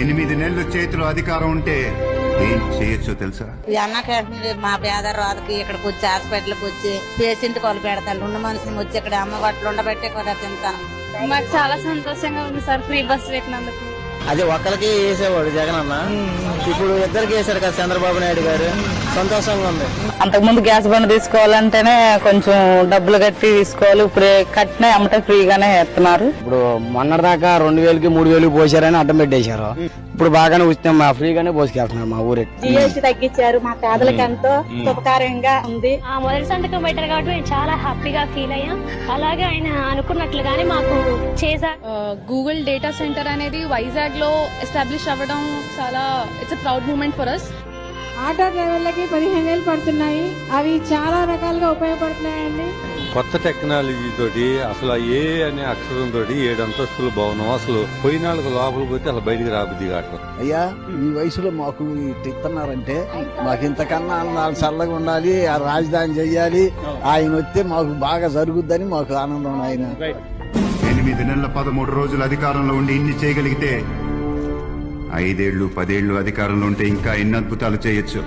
ఎనిమిది నెలలు చేతిలో అధికారం ఉంటే ఏం చేయొచ్చో తెలుసా? ఈ అన్న మా పేద రాదుకి ఇక్కడికి వచ్చి హాస్పిటల్కి వచ్చి పేషెంట్ కొలు పెడతాను రెండు మనిషిని వచ్చి ఇక్కడ అమ్మ వాటిలో ఉండబట్టే కూడా తింటాను. మాకు చాలా సంతోషంగా ఉంది సార్ ఫ్రీ బస్ పెట్టినందుకు. అది ఒక్కరికి వేసేవాడు జగన్ అన్న. ఇప్పుడు ఇద్దరికి వేశారు కదా చంద్రబాబు నాయుడు గారు. సంతోషంగా ఉంది. అంతకుముందు గ్యాస్ బండ్ తీసుకోవాలంటేనే కొంచెం డబ్బులు కట్టి తీసుకోవాలి. ఇప్పుడు కట్టిన అమ్మట ఫ్రీగానే ఇస్తున్నారు ఇప్పుడు మొన్నటిదాకా రెండు వేలకి మూడు వేలకి పోసారని అడ్డం పెట్టేశారు. ఇప్పుడు బాగానే ఉచితం మా ఫ్రీగానే పోసుకెళ్తున్నారు మా ఊరి. జిఎస్టీ తగ్గించారు. మా పేదలకు ఎంతో శుభకార్యంగా ఉంది. ఆ మొదటి సంతకం పెట్టారు కాబట్టి మేము చాలా హ్యాపీగా ఫీల్ అయ్యాం. అలాగే ఆయన అనుకున్నట్లుగానే మాకు చేశారు. గూగుల్ డేటా సెంటర్ అనేది వైజాగ్ లో ఎస్టాబ్లిష్ అవ్వడం చాలా it's proud moment for us auto డ్రైవర్లకి పదిహేను వేలు పడుతున్నాయి. అవి చాలా రకాలుగా ఉపయోగపడుతున్నాయండి. కొత్త టెక్నాలజీ తోటి అసలు ఏ అనే అక్షరం తోటి ఏడు అంతస్తుల భవనం అసలు పోయినాళ్ళకు లోపలికి పోతే అసలు బయటికి రాబుద్ది కావట్లేదు. అయ్యా ఈ వయసులో మాకు ఇస్తున్నారంటే మాకు ఇంతకన్నా అన్నాలు చల్లగా ఉండాలి ఆ రాజధాని చెయ్యాలి ఆయన వస్తే మాకు బాగా జరుగుద్దని మాకు ఆనందం ఆయన ఎనిమిది నెలల పదమూడు రోజులు అధికారంలో ఉండి ఇన్ని చేయగలిగితే ఐదేళ్ళు పదేళ్ళు అధికారంలో ఉంటే ఇంకా ఎన్ని అద్భుతాలు చేయొచ్చు?